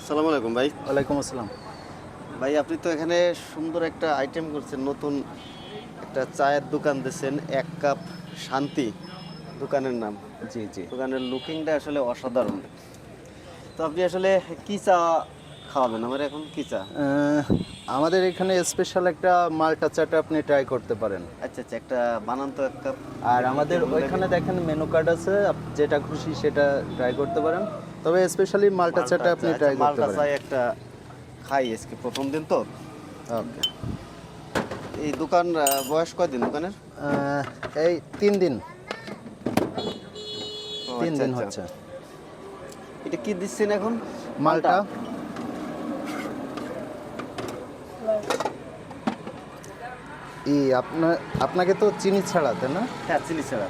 আসসালামু আলাইকুম ভাই। ওয়ালাইকুম আসসালাম। ভাই আপনি তো এখানে সুন্দর একটা আইটেম করছেন নতুন একটা চায়ের দোকান দিয়েছেন এক কাপ শান্তি দোকানের নাম। জি জি। দোকানের লুকিংটা আসলে অসাধারণ। তো আপনি আসলে কি চা খাওয়াবেন আমার এখন কি চা? আমাদের এখানে স্পেশাল একটা মালটা চাটা আপনি ট্রাই করতে পারেন। আচ্ছা আচ্ছা একটা বানান তো এক কাপ। আর আমাদের ওইখানে দেখেন। মেনু কার্ড আছে যেটা খুশি সেটা ট্রাই করতে পারেন। তবে স্পেশালি মালটা চাটা আপনি আচ্ছা, ট্রাই করতে মালটা পারেন। চাই একটা খাই আজকে প্রথম দিন তো। ওকে এই দোকান বয়স কয়দিন দোকানের? এই তিন দিন। তিন আচ্ছা, দিন আচ্ছা। হচ্ছে। এটা কি দিচ্ছেন এখন? মালটা? ই আপনার আপনাকে তো চিনি ছাড়াতে না? হ্যাঁ চিনি ছাড়া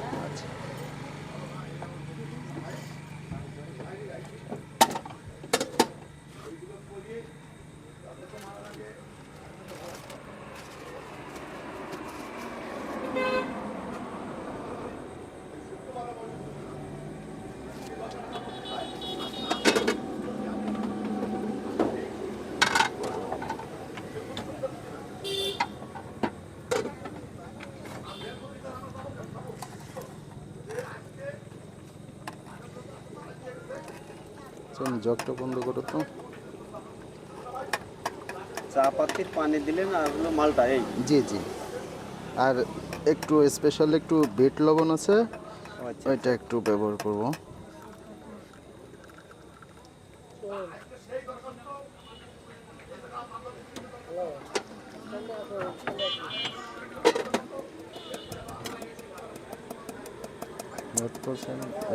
চলুন জগটা বন্ধ করো তো চা পাতির পানি দিলেন আর হলো মালটা এই? জি জি। আর একটু স্পেশাল একটু বিট লবণ আছে আচ্ছা। ওইটা একটু ব্যবহার করব।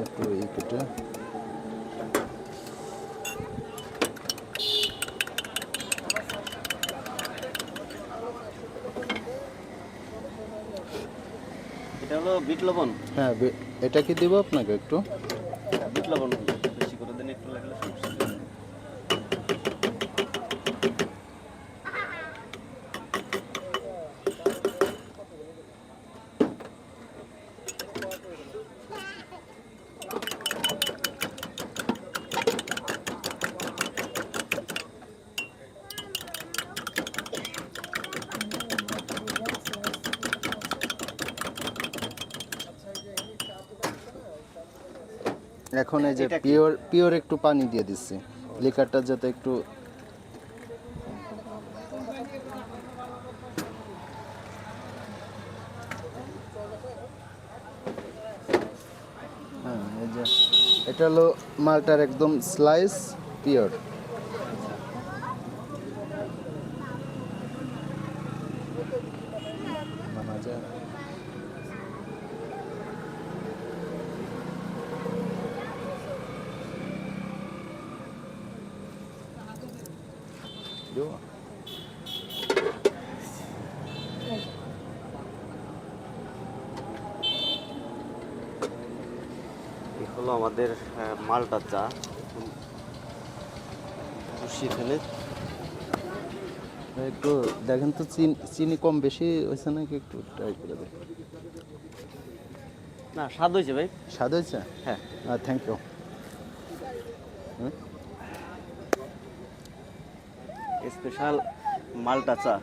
একটু এই কেটে। এটা হলো বিট লবণ? হ্যাঁ এটা কি দিব আপনাকে একটু? বিট লবণ বেশি করে দেন একটু লাগলে সমস্যা নেই। এখন এই যে পিওর পিওর একটু পানি দিয়ে দিচ্ছি। লিকারটা যাতে একটু হ্যাঁ এই যে এটা হলো মালটার একদম স্লাইস পিওর যায় দেবো হলো আমাদের মালটা চা। বসি এখানে। একটু দেখেন তো চিনি চিনি কম বেশি হয়েছে নাকি? একটু ট্রাই করে দেখুন না স্বাদ হয়েছে ভাই। স্বাদ হয়েছে? হ্যাঁ। থ্যাংক ইউ স্পেশাল মালটা চা।